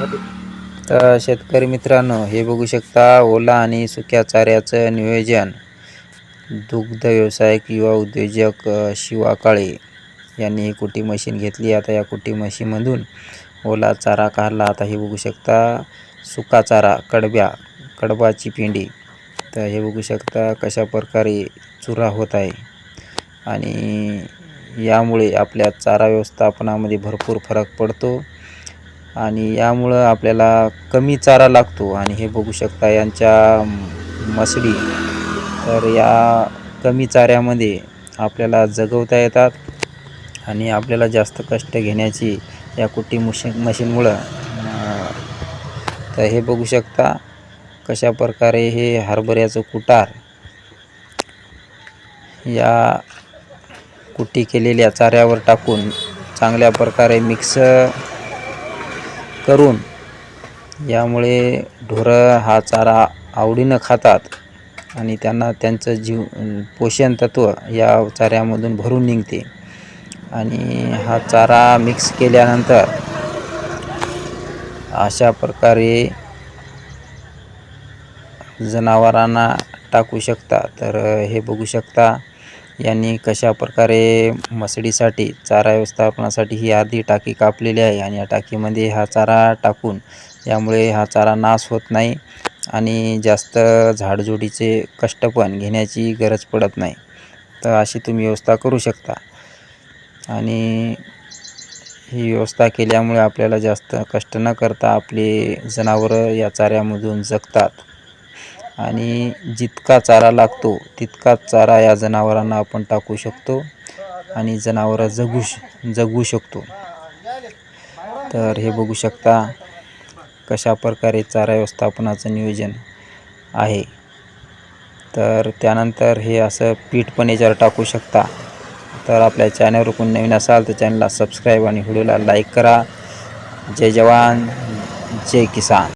तर शेतकरी मित्रांनो हे बघू शकता ओला आणि सुक्या चाऱ्याचं नियोजन. दुग्ध व्यावसायिक युवा उद्योजक शिवा काळे यांनी ही कुटी मशीन घेतली. आता या कुटी मशीनमधून ओला चारा काढला. आता हे बघू शकता सुका चारा कडब्या कडबाची पिंडी. तर हे बघू शकता कशा प्रकारे चुरा होत आहे. आणि यामुळे आपल्या चारा व्यवस्थापनामध्ये भरपूर फरक पडतो. आणि यामुळं आपल्याला कमी चारा लागतो. आणि हे बघू शकता यांच्या मसडी तर या कमी चाऱ्यामध्ये आपल्याला जगवता येतात. आणि आपल्याला जास्त कष्ट घेण्याची या कुट्टी मशीन मशीनमुळं तर हे बघू शकता कशा प्रकारे हे हरभऱ्याचं कुटार या कुट्टी केलेल्या चाऱ्यावर टाकून चांगल्या प्रकारे मिक्स करून. यामुळे ढोरं हा चारा आवडीनं खातात आणि त्यांना त्यांचं जीव पोषण तत्व या चाऱ्यामधून भरून निघते. आणि हा चारा मिक्स केल्यानंतर अशा प्रकारे जनावरांना टाकू शकता. तर हे बघू शकता यांनी कशा प्रकारे मसडीसाठी चारा व्यवस्थापनासाठी ही आधी टाकी कापलेली आहे आणि या टाकीमध्ये हा चारा टाकून यामुळे हा चारा नाश होत नाही आणि जास्त झाडझुडीचे कष्ट पण घेण्याची गरज पडत नाही. तर अशी तुम्ही व्यवस्था करू शकता. आणि ही व्यवस्था केल्यामुळे आपल्याला जास्त कष्ट न करता आपली जनावरं या चाऱ्यामधून जगतात. आणि जितका चारा लागतो तितकाच चारा या जनावरांना आपण टाकू शकतो आणि जनावरं जगू श जगवू शकतो. तर हे बघू शकता कशा प्रकारे चारा व्यवस्थापनाचं नियोजन आहे. तर त्यानंतर हे असं पीठ पण याच्यावर टाकू शकता. तर आपल्या चॅनलवर कोण नवीन असाल तर चॅनलला सबस्क्राईब आणि व्हिडिओला लाईक करा. जय जवान जय किसान.